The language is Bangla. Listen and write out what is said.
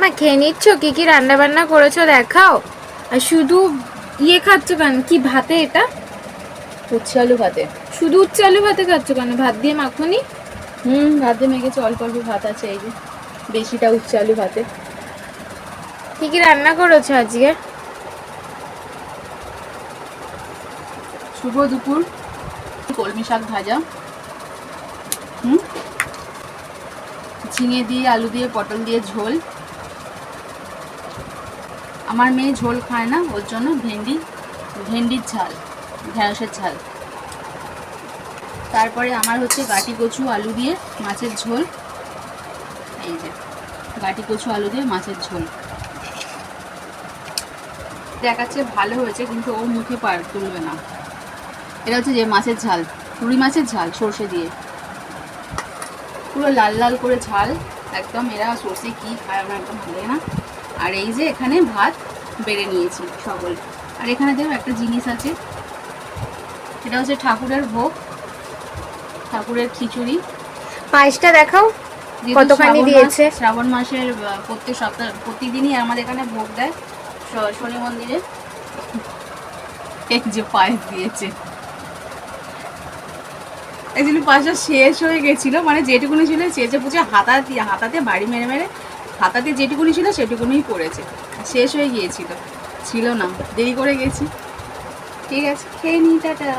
মা, খেয়ে নিচ্ছ? কি কি রান্না বান্না করেছ? দেখাও। আর শুধু ইয়ে খাচ্ছ কেন? কি ভাতে এটা? উচ্ছে আলু ভাতে। শুধু উচ্চ আলু ভাতে খাচ্ছ কেন? ভাত দিয়ে মাখনি? হুম, ভাত দিয়ে মেখেছে। অল্প অল্প ভাত আছে এই যে। বেশিটা উচ্ছে আলু ভাতে। কি কি রান্না করেছ আজকে? শুভ দুপুর। কলমি শাক ভাজা। হুম? ঝিঙে দিয়ে, আলু দিয়ে, পটল দিয়ে ঝোল। আমার মেয়ে ঝোল খায় না, ওর জন্য ভেন্ডি, ভেন্ডির ঝাল ঢেঁড়সের ঝাল। তারপরে আমার হচ্ছে গাটি কচু আলু দিয়ে মাছের ঝোল। এই যে, গাটি কচু আলু দিয়ে মাছের ঝোল। দেখাচ্ছে ভালো হয়েছে, কিন্তু ও মুখে পার তুলবে না। এটা হচ্ছে যে মাছের ঝাল রুই মাছের ঝাল সর্ষে দিয়ে। পুরো লাল লাল করে ঝাল, একদম এরা সর্ষে কি খায় আমার একদম ভালো না। আর এই যে এখানে ভাত বেড়ে নিয়েছি সকল। আর এখানে দেখো একটা জিনিস আছে। এটা হচ্ছে ঠাকুরের ভোগ ঠাকুরের খিচুড়ি। পায়েসটা দেখাও কতখানি দিয়েছে? শ্রাবণ মাসের প্রত্যেক সপ্তাহ প্রতিদিনই আমাদের এখানে ভোগ দেয় শনি মন্দিরে। এই যে পায়েস দিয়েছে। অ্যাকচুয়ালি পায়েসটা শেষ হয়ে গেছিল মানে যেটুকুনি ছিল চেঁচে পুচে হাতা হাতাতে বাড়ি মেরে মেরে হাতাতে যেটুকুনি ছিল সেটুকুনিই পড়েছে। শেষ হয়ে গিয়েছিল। ছিল না। দেরি করে গেছি। ঠিক আছে। খেয়ে নি, টাটা।